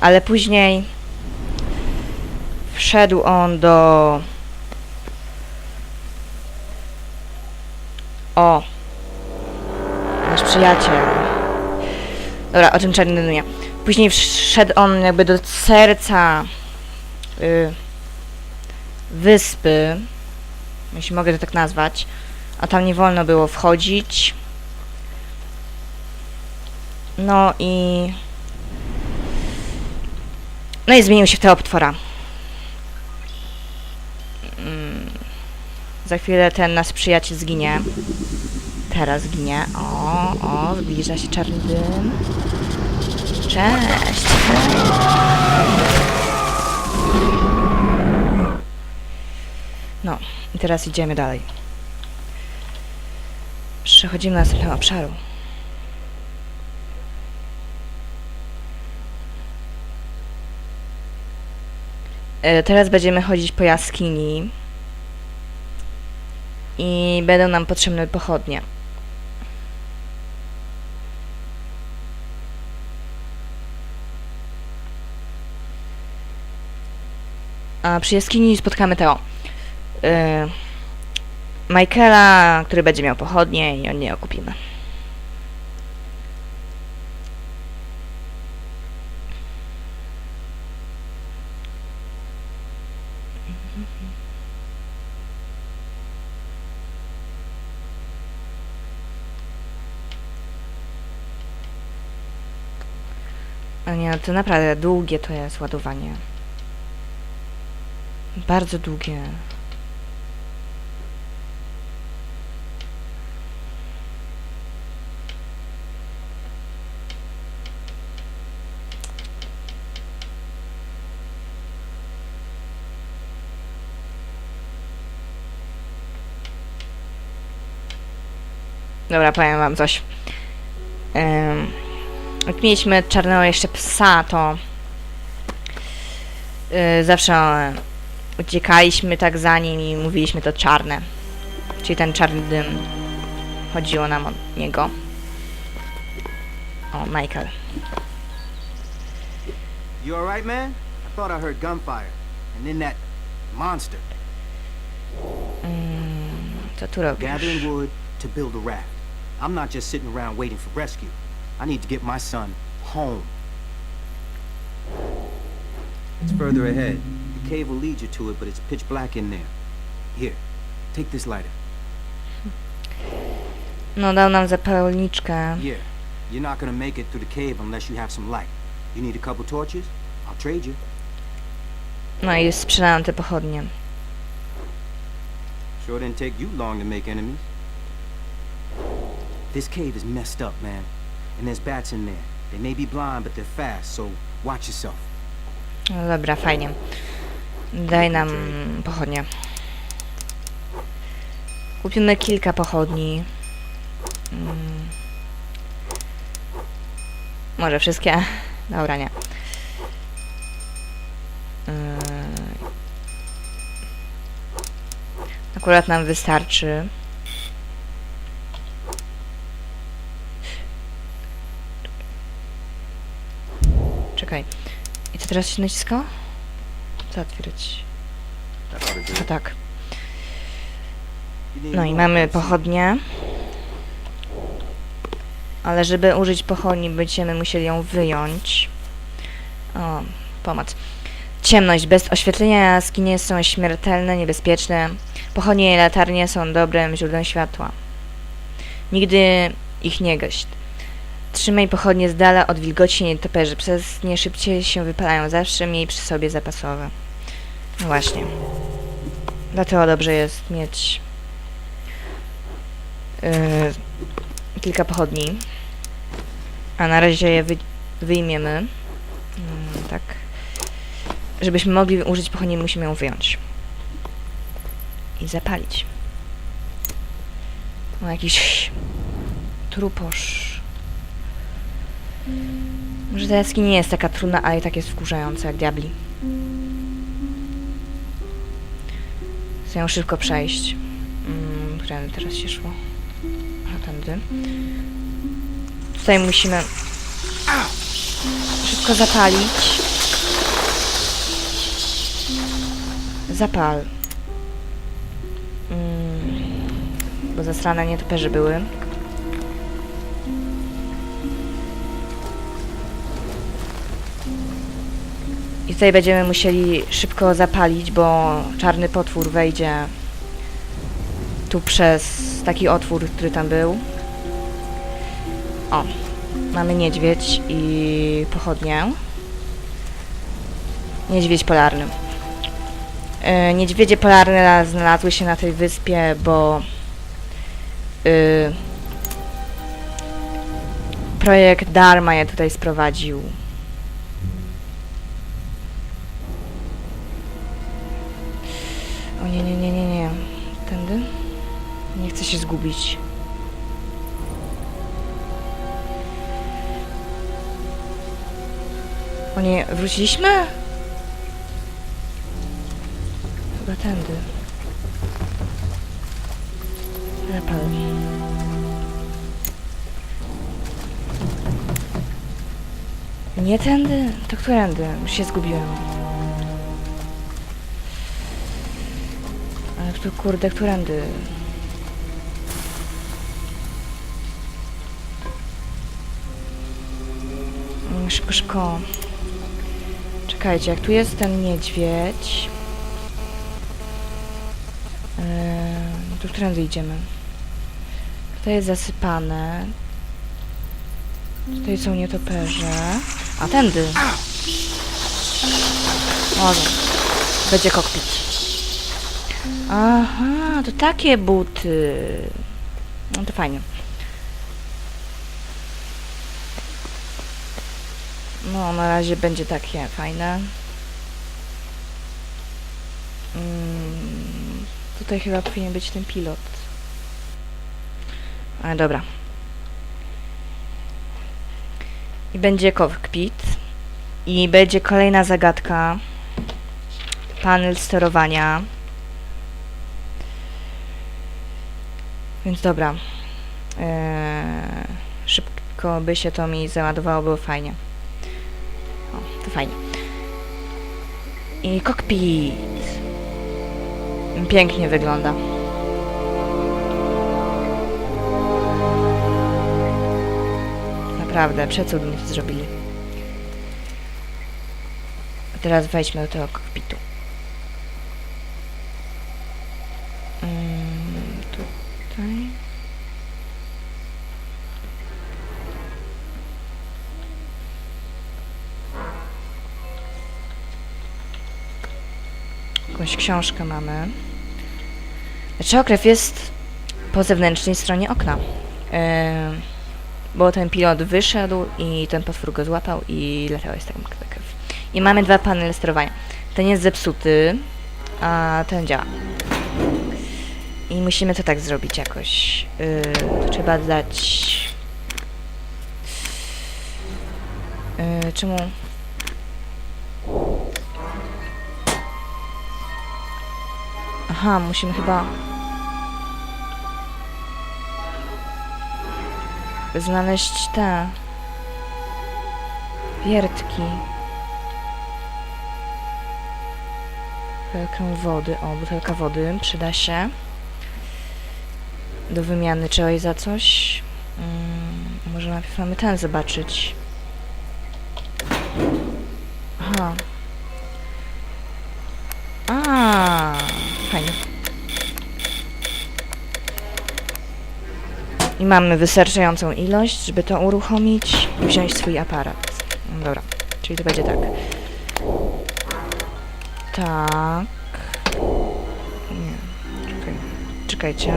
Ale później wszedł on do. O! Nasz przyjaciel. Dobra, o czym czarny nie. Później wszedł on jakby do serca y, wyspy, jeśli mogę to tak nazwać, a tam nie wolno było wchodzić. No i... No i zmienił się w teoptwora. Mm, Za chwilę ten nasz przyjaciel zginie. Teraz zginie. O, o, zbliża się czarny dym. Cześć. No, i teraz idziemy dalej. Przechodzimy do następnego obszaru. Teraz będziemy chodzić po jaskini i będą nam potrzebne pochodnie. A przy jaskini spotkamy Teo. Yy, Michaela, który będzie miał pochodnie i on nie okupimy. A nie, to naprawdę długie to jest ładowanie. Bardzo długie. Dobra, powiem wam coś. Ym, jak mieliśmy czarnego jeszcze psa, to yy, zawsze uciekaliśmy tak za nim i mówiliśmy to czarne. Czyli ten czarny dym. Chodziło nam o niego. O, Michael. You alright, man? I thought I heard gunfire. And then that monster. Mm, co tu robisz? Gathering wood to build a raft. I'm not just sitting around waiting for rescue. I need to get my son home. It's further ahead. The cave will lead you to it, but it's pitch black in there. Here, take this lighter. No, dał nam zapalniczkę. Yeah, you're not gonna make it through the cave unless you have some light. You need a couple torches? I'll trade you. No i sprzedałem te pochodnie. Sure didn't take you long to make enemies. This cave is messed up, man. And there's bats in there. They may be blind, but they're fast, so watch yourself. No dobra, fajnie. Daj nam pochodnie. Kupimy kilka pochodni. Mm. Może wszystkie? Dobra, nie. Yy. Akurat nam wystarczy. Czekaj. Teraz się naciska? Co otwierać? A tak. No i mamy pochodnie. Ale żeby użyć pochodni, będziemy musieli ją wyjąć. O, pomoc. Ciemność. Bez oświetlenia jaskinie są śmiertelne, niebezpieczne. Pochodnie i latarnie są dobrym źródłem światła. Nigdy ich nie gaść. Trzymaj pochodnie z dala od wilgoci nietoperzy. Przez nie szybciej się wypalają. Zawsze miej przy sobie zapasowe. No właśnie. Dlatego dobrze jest mieć yy, kilka pochodni. A na razie je wy, wyjmiemy. Mm, tak. Żebyśmy mogli użyć pochodni, musimy ją wyjąć. I zapalić. No jakiś truposz. Może ta jaskinia nie jest taka trudna, ale i tak jest wkurzająca jak diabli. Chcę ją szybko przejść. Mm, którędy teraz się szło? A tędy. Tutaj musimy... Szybko zapalić. Zapal. Mm, bo zasrane nietoperze były. I tutaj będziemy musieli szybko zapalić, bo czarny potwór wejdzie tu przez taki otwór, który tam był. O, mamy niedźwiedź i pochodnię. Niedźwiedź polarny. E, Niedźwiedzie polarne znalazły się na tej wyspie, bo y, projekt Dharma je tutaj sprowadził. O nie, nie, nie, nie, nie. Tędy? Nie chcę się zgubić. O nie, wróciliśmy? Chyba tędy. Zapal. Nie tędy? To którędy? Już się zgubiłem. Tu kurde, którędy? Mm, Szybko, szybko. Czekajcie, jak tu jest ten niedźwiedź... Yy, to którędy idziemy? Tutaj jest zasypane. Tutaj są nietoperze. A, tędy. Może. Będzie kokpit. Aha, to takie buty. No to fajnie. No, na razie będzie takie fajne. Mm, tutaj chyba powinien być ten pilot. Ale dobra. I będzie kokpit. I będzie kolejna zagadka. Panel sterowania. Więc dobra. Eee, szybko by się to mi załadowało, było fajnie. O, to fajnie. I kokpit. Pięknie wygląda. Naprawdę, przecudnie to zrobili. A teraz wejdźmy do tego kokpitu. Jakąś książkę mamy. Znaczy okrew jest po zewnętrznej stronie okna. Yy, bo ten pilot wyszedł i ten potwór go złapał i latał jest tam krew. I mamy dwa panele sterowania. Ten jest zepsuty, a ten działa. I musimy to tak zrobić jakoś. Yy, trzeba dać... Yy, czemu... Aha, musimy chyba... Znaleźć te... Wiertki. Butelkę wody. O, butelka wody przyda się. Do wymiany czegoś za coś. Mm, może najpierw mamy ten zobaczyć. Aha. A, fajnie. I mamy wystarczającą ilość, żeby to uruchomić i wziąć swój aparat. Dobra, czyli to będzie tak. Tak. Nie, czekaj. Czekajcie.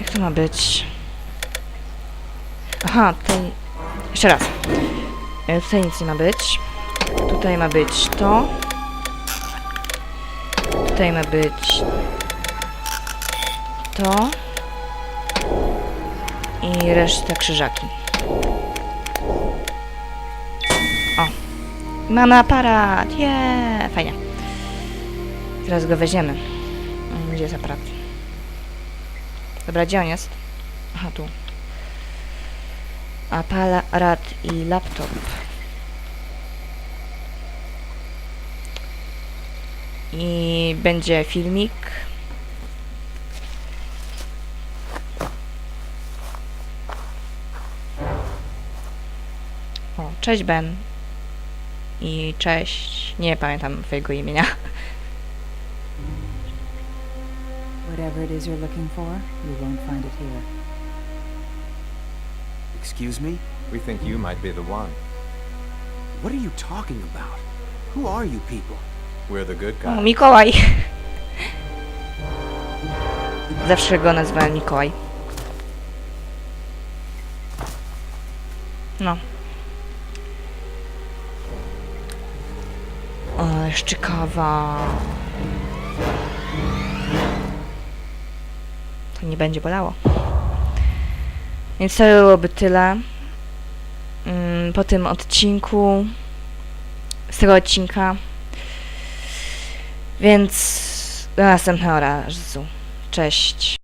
Jak to ma być? Aha, tutaj... Jeszcze raz. E, Tutaj nic nie ma być. Tutaj ma być to. Tutaj ma być to. I reszta krzyżaki. O. Mamy aparat! Yeah! Fajnie. Teraz go weźmiemy. Mm, Gdzie jest aparat? Dobra, gdzie on jest? Aha, tu. Aparat i laptop. I będzie filmik. O, cześć Ben. I cześć. Nie pamiętam twojego imienia. Whatever it is you're looking for, you won't find it here. Excuse me? We think you might be the one. What are you talking about? Who are you people? We're the good guys. Mikołaj. Zawsze go nazywałem Mikołaj. No. O, jeszcze kawa. To nie będzie bolało. Więc to byłoby tyle. Mm, Po tym odcinku. Z tego odcinka. Więc do następnego razu. Cześć.